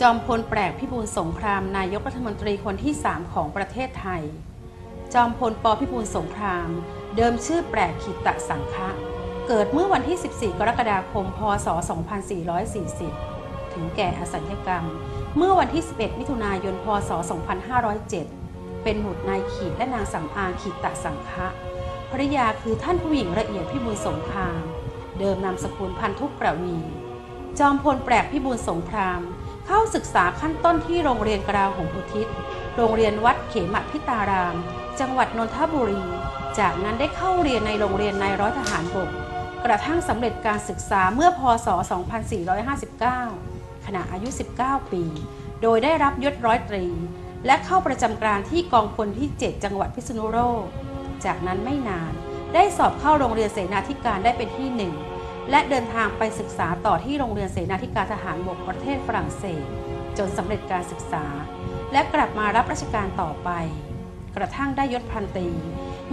จอมพลแปลกพิบูลสงครามนายกรัฐมนตรีคนที่ 3 ของประเทศไทย จอมพลปพิบูลสงคราม เดิมชื่อแปลกขิตะสังคะเกิดเมื่อวันที่ 14 กรกฎาคม พศ 2440 ถึงแก่อสัญญกรรม เมื่อวันที่ 11 มิถุนายน พศ 2507 เป็นบุตรนายขีดและนางสำอางขีตะสังคะภริยาคือท่านผู้หญิงละเอียดพิบูลสงคราม เดิมนามสกุลพันธุกประวี จอมพลแปลกพิบูลสงคราม เข้าศึกษาขั้นต้นที่โรงเรียนกราวหงอุทิศ โรงเรียนวัดเขมพิตาราม จังหวัดนนทบุรี จากนั้นได้เข้าเรียนในโรงเรียนนายร้อยทหารบก กระทั่งสำเร็จการศึกษาเมื่อพศ 2459 ขณะอายุ 19 ปี โดยได้รับยศร้อยตรี และเข้าประจำการที่กองพลที่ 7 จังหวัดพิษณุโลก จากนั้นไม่นานได้สอบเข้าโรงเรียนเสนาธิการได้เป็นที่หนึ่ง และเดินทางไปศึกษาต่อที่โรงเรียนเสนาธิการทหารบกประเทศฝรั่งเศส จนสำเร็จการศึกษา และกลับมารับราชการต่อไป กระทั่งได้ยศพันตรี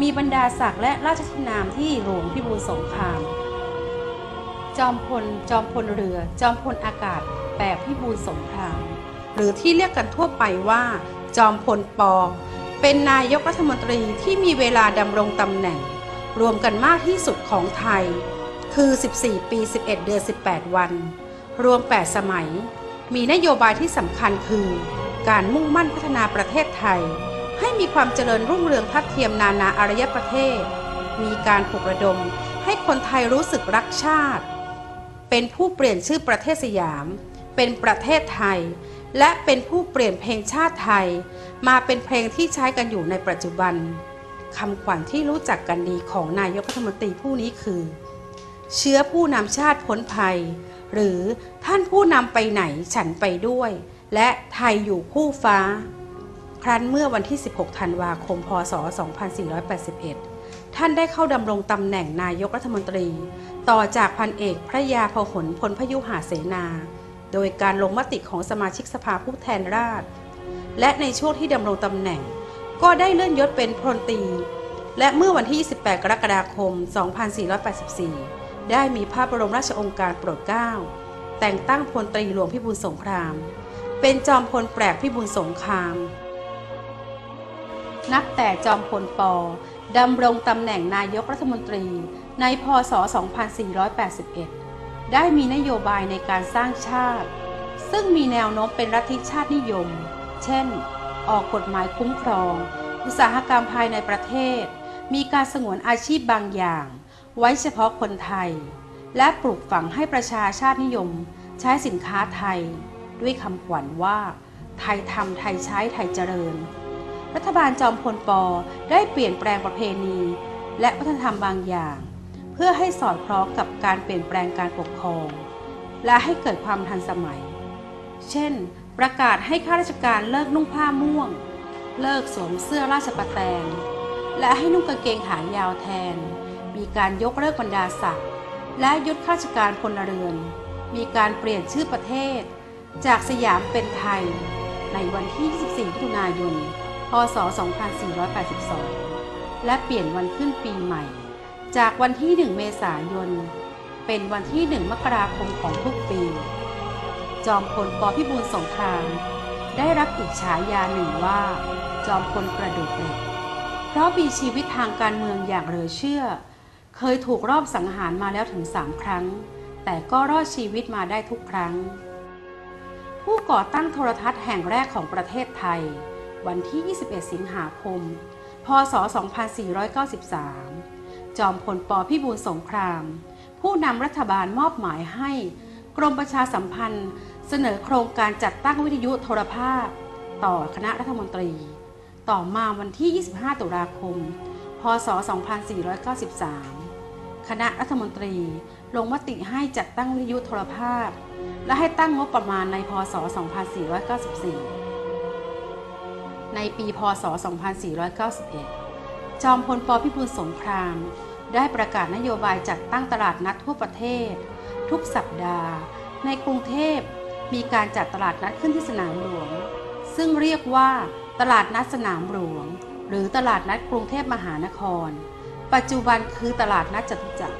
มีบรรดาศักดิ์และราชทินามที่หลวงพิบูลสงคราม จอมพล จอมพลเรือ จอมพลอากาศแปรพิบูลสงคราม หรือที่เรียกกันทั่วไปว่า จอมพลปอ เป็นนายกรัฐมนตรีที่มีเวลาดำรงตำแหน่ง รวมกันมากที่สุดของไทย คือ 14 ปี 11 เดือน 18 วัน รวม 8 สมัย มีนโยบายที่สำคัญคือ การมุ่งมั่นพัฒนาประเทศไทย ให้มีความเจริญรุ่งเรืองทัดเทียมนานาอารยประเทศ มีการปลุกระดมให้คนไทยรู้สึกรักชาติ เป็นผู้เปลี่ยนชื่อประเทศสยาม เป็นประเทศไทย และเป็นผู้เปลี่ยนเพลงชาติไทย มาเป็นเพลงที่ใช้กันอยู่ในปัจจุบันคำขวัญที่รู้จักกันดีของนายกรัฐมนตรีผู้นี้คือ เชื้อผู้นำชาติพ้นภัย หรือท่านผู้นำไปไหนฉันไปด้วย และไทยอยู่คู่ฟ้า ครั้นเมื่อวันที่ 16 ธันวาคม พศ 2481 ท่านได้เข้าดำรงตำแหน่งนายกรัฐมนตรี ต่อจากพันเอกพระยาพหลพลพยุหาเสนา โดยการลงมติของสมาชิกสภาผู้แทนราษฎรและในช่วงที่ดำรงตำแหน่ง ก็ได้เลื่อนยศเป็นพลตรีและเมื่อวันที่ 28 กรกฎาคม 2484 ได้มีพระบรมราชองค์การโปรดเกล้าแต่งตั้งพลตรีหลวงพิบูลสงคราม เป็นจอมพลแปลกพิบูลสงคราม นับแต่จอมพลปดำรงตำแหน่งนายกรัฐมนตรีในพศ 2481 ได้มีนโยบายในการสร้างชาติ ซึ่งมีแนวโน้มเป็นรัฐทิชาตินิยม เช่น ออกกฎหมายคุ้มครอง อุตสาหกรรมภายในประเทศ มีการสงวนอาชีพบางอย่าง ไว้เฉพาะคนไทย และปลูกฝังให้ประชาชาตินิยม ใช้สินค้าไทย ด้วยคำขวัญว่า ไทยทำไทยใช้ไทยเจริญ รัฐบาลจอมพลปอได้เปลี่ยนแปลงประเพณี และวัฒนธรรมบางอย่าง เพื่อให้สอดคล้องกับการเปลี่ยนแปลงการปกครอง และให้เกิดความทันสมัย เช่น ประกาศให้ข้าราชการเลิกนุ่งผ้าม่วง เลิกสวมเสื้อราชประแตงและให้นุ่งกางเกงขายาวแทน มีการยกเลิกบรรดาศักดิ์และยุดข้าราชการพลเรือน มีการเปลี่ยนชื่อประเทศ จากสยามเป็นไทย ในวันที่ 24มิถุนายน พศ 2482 และเปลี่ยนวันขึ้นปีใหม่ จากวันที่ 1 เมษายน เป็นวันที่ 1 มกราคมของทุกปี จอมพลปพิบูลสงคราม ได้รับอีกฉายาหนึ่งว่า จอมพลกระดูกเหล็กเพราะมีชีวิตทางการเมืองอย่างเหลือเชื่อ เคยถูกรอบสังหารมาแล้วถึงสามครั้ง แต่ก็รอดชีวิตมาได้ทุกครั้ง ผู้ก่อตั้งโทรทัศน์แห่งแรกของประเทศไทย วันที่ 21 สิงหาคม พศ 2493 จอมพลปพิบูลสงคราม ผู้นำรัฐบาลมอบหมายให้ กรมประชาสัมพันธ์ เสนอโครงการจัดตั้งวิทยุโทรภาพ ต่อคณะรัฐมนตรี ต่อมาวันที่ 25 ตุลาคมพศ 2493 คณะรัฐมนตรีลงมติให้จัดตั้งวิทยุโทรภาพ และให้ตั้งงบประมาณในพศ 2494 ในปีพศ 2491 จอมพลปพิบูลสงคราม ได้ประกาศนโยบายจัดตั้งตลาดนัดทั่วประเทศ ทุกสัปดาห์ ในกรุงเทพมีการจัดตลาดนัดขึ้นที่สนามหลวง ซึ่งเรียกว่าตลาดนัดสนามหลวง หรือตลาดนัดกรุงเทพมหานคร ปัจจุบันคือตลาดนัดจตุจักร